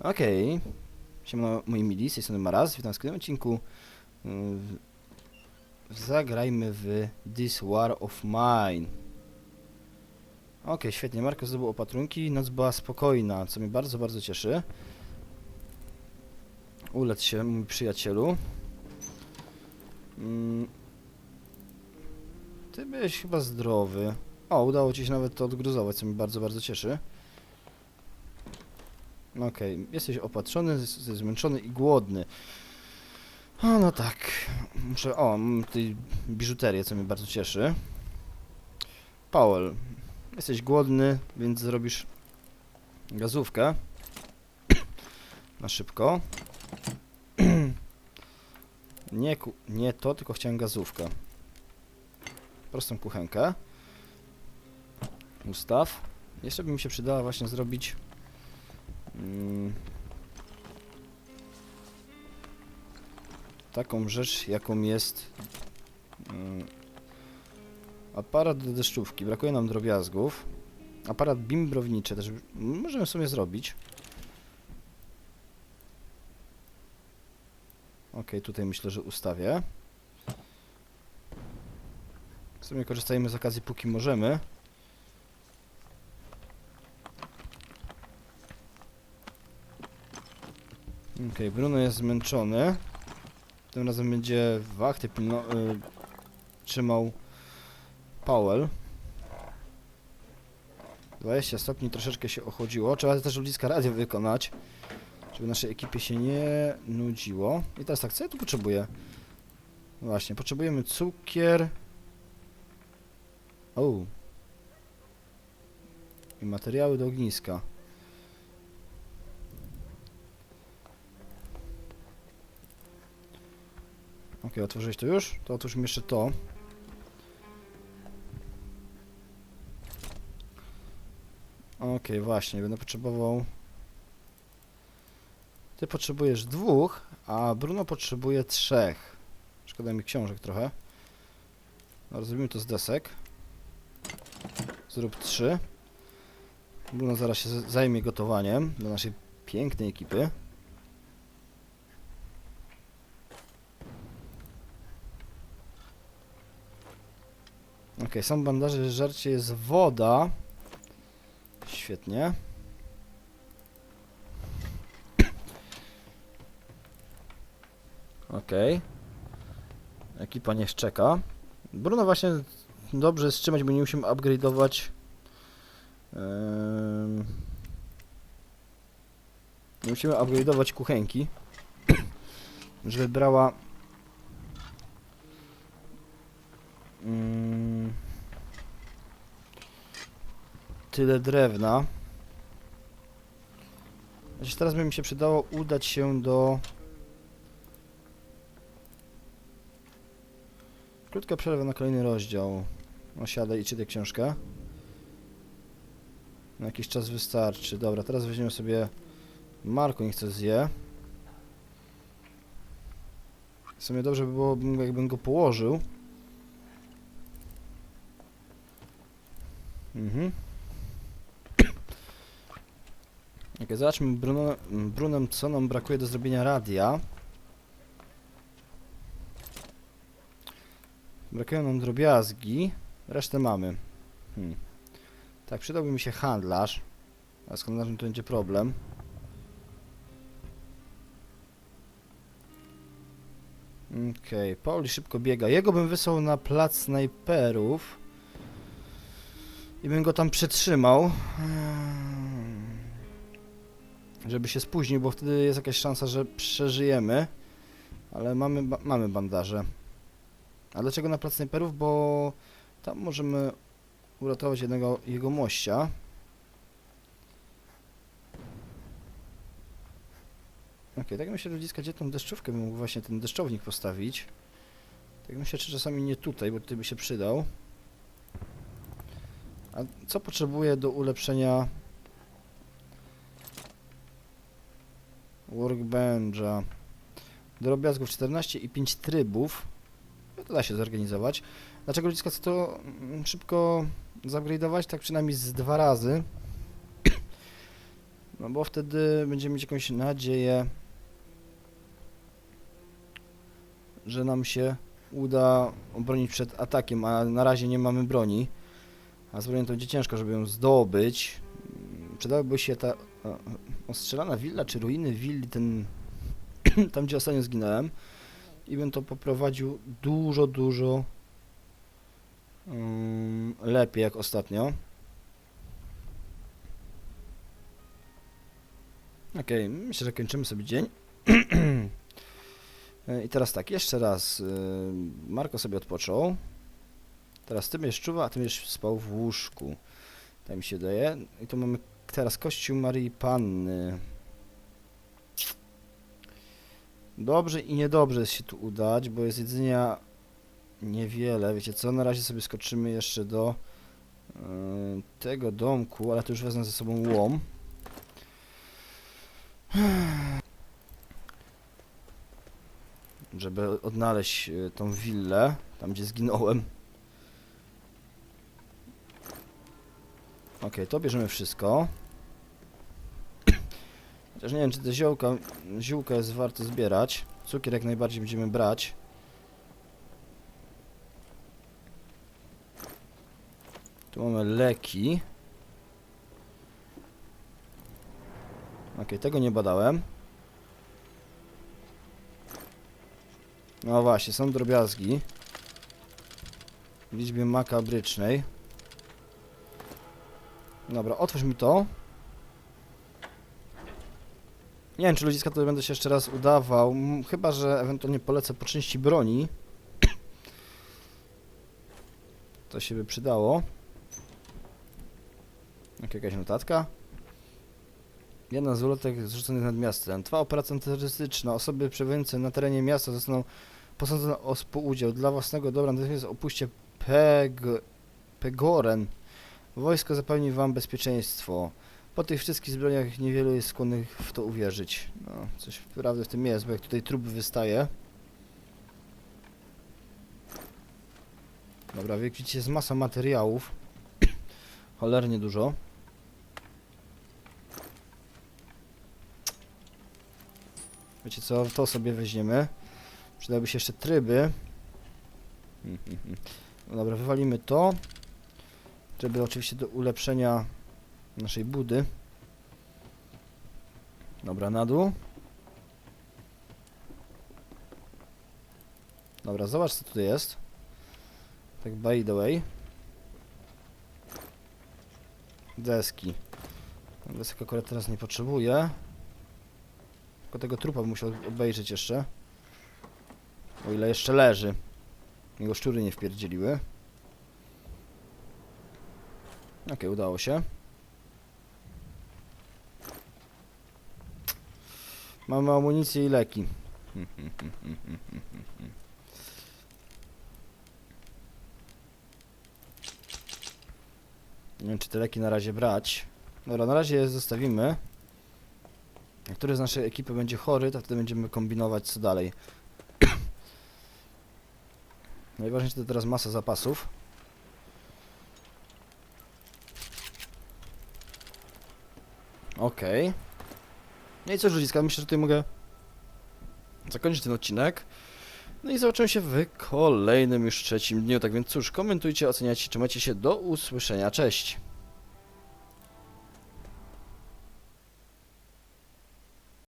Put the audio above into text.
Okej. Okay. Siemano moi mili, z tej strony Maraz. Witam w kolejnym odcinku. Zagrajmy w This War of Mine. Okej, świetnie. Marko zdobył opatrunki. Noc była spokojna, co mnie bardzo, bardzo cieszy. Ulecz się, mój przyjacielu. Mm. Ty byłeś chyba zdrowy. O, udało ci się nawet to odgruzować, co mnie bardzo, bardzo cieszy. Okej, jesteś opatrzony, z- zmęczony i głodny. O, no tak. Muszę. O, mam tutaj biżuterię, co mnie bardzo cieszy. Powell, jesteś głodny, więc zrobisz gazówkę. Na szybko. Nie, nie to, tylko chciałem gazówkę. Prostą kuchenkę. Ustaw. Jeszcze by mi się przydała właśnie zrobić Mm. Taką rzecz, jaką jest mm, aparat do deszczówki. Brakuje nam drobiazgów. Aparat bimbrowniczy też możemy sobie zrobić. Ok, tutaj myślę, że ustawię. W sumie korzystajmy z okazji póki możemy. Okej, Bruno jest zmęczony. Tym razem będzie wachty pilno, y, trzymał Powell. 20 stopni, troszeczkę się ochłodziło. Trzeba też ludziska radio wykonać, żeby naszej ekipie się nie nudziło. I teraz tak, co ja tu potrzebuję? Właśnie, potrzebujemy cukier. O. I materiały do ogniska. Ok, otworzyłeś to już? To otwórzmy jeszcze to. Ok, właśnie, będę potrzebował... Ty potrzebujesz dwóch, a Bruno potrzebuje trzech. Szkoda mi książek trochę. No, Zrobimy to z desek. Zrób trzy. Bruno zaraz się zajmie gotowaniem dla naszej pięknej ekipy. Okej, są bandaże, żarcie jest woda. Świetnie. Okej. Ekipa niech czeka. Bruno właśnie dobrze wstrzymać, bo nie musimy upgrade'ować. Nie musimy upgrade'ować kuchenki. żeby brała Tyle drewna. Znaczy teraz by mi się przydało udać się do... Krótka przerwa na kolejny rozdział. Osiadaj i czytaj książkę. Na jakiś czas wystarczy. Dobra, teraz weźmiemy sobie Marko, niech to zje. W sumie dobrze by było, bym- jakbym go położył. Mhm. Ok, zobaczmy Bruno, Brunem, co nam brakuje do zrobienia radia. Brakują nam drobiazgi, resztę mamy. Hmm. Tak, przydałby mi się handlarz. A z handlarzem to będzie problem. Okej, Pauli szybko biega. Jego bym wysłał na plac snajperów. I bym go tam przetrzymał. Żeby się spóźnił, bo wtedy jest jakaś szansa, że przeżyjemy. Ale mamy, ba mamy bandaże. A dlaczego na plac snajperów? Bo tam możemy uratować jednego jego mościa. Okej, tak myślę, ludziska, gdzie tą deszczówkę bym mógł właśnie ten deszczownik postawić. Tak myślę, czy czasami nie tutaj, bo tutaj by się przydał. A co potrzebuję do ulepszenia workbencha? Drobiazgów 14 i 5 trybów. No to da się zorganizować. Dlaczego ludziska chcę to mm, szybko zupgrade'ować? Tak przynajmniej z dwa razy. No bo wtedy będziemy mieć jakąś nadzieję, że nam się uda obronić przed atakiem, a na razie nie mamy broni. A z bronią to będzie ciężko, żeby ją zdobyć. Mm, Przydałaby się ta ostrzelana willa, czy ruiny willi, ten tam gdzie ostatnio zginąłem. I bym to poprowadził dużo, dużo mm, lepiej jak ostatnio. Okej, myślę, że kończymy sobie dzień. E, I teraz tak, jeszcze raz. y, Marko sobie odpoczął. Teraz ty będziesz czuwał, a ty będziesz spał w łóżku. Tak mi się daje. I tu mamy teraz kościół Marii Panny. Dobrze i niedobrze jest się tu udać, bo jest jedzenia niewiele. Wiecie co, na razie sobie skoczymy jeszcze do y, tego domku, ale to już wezmę ze sobą łom. Żeby odnaleźć y, tą willę, tam gdzie zginąłem. Okej, to bierzemy wszystko. Chociaż nie wiem, czy te ziołka, ziółka jest warto zbierać. Cukier jak najbardziej będziemy brać. Tu mamy leki. Okej, tego nie badałem. No właśnie, są drobiazgi. W liczbie makabrycznej. Dobra, otwórz mi to. Nie wiem, czy ludziska to będę się jeszcze raz udawał. Chyba, że ewentualnie polecę po części broni. To się by przydało. Jak jakaś notatka. Jedna z ulotek zrzuconych nad miastem. Trwa operacja terrorystyczna. Osoby przebywające na terenie miasta zostaną posądzone o współudział. Dla własnego dobra natychmiast opuśćcie Peg... Pegoren. Wojsko zapewni wam bezpieczeństwo. Po tych wszystkich zbrojach niewielu jest skłonnych w to uwierzyć. No, coś prawdy w tym jest, bo jak tutaj trup wystaje. Dobra, jak widzicie jest masa materiałów. Cholernie dużo. Wiecie co, to sobie weźmiemy. Przydałyby się jeszcze tryby. Dobra, wywalimy to. Tryby oczywiście do ulepszenia naszej budy. Dobra, na dół. Dobra, zobacz co tutaj jest. Tak by the way. Deski. Desek akurat teraz nie potrzebuję. Tylko tego trupa bym musiał obejrzeć jeszcze. O ile jeszcze leży. Jego szczury nie wpierdzieliły. Okej, udało się. Mamy amunicję i leki. Nie wiem, czy te leki na razie brać. Dobra, na razie je zostawimy. Jak któryś z naszej ekipy będzie chory, to wtedy będziemy kombinować co dalej. Najważniejsze to teraz masa zapasów. Okej. No i cóż ludziska, myślę, że tutaj mogę zakończyć ten odcinek. No i zobaczymy się w kolejnym już trzecim dniu. Tak więc cóż, komentujcie, oceniajcie, trzymajcie się, do usłyszenia, cześć!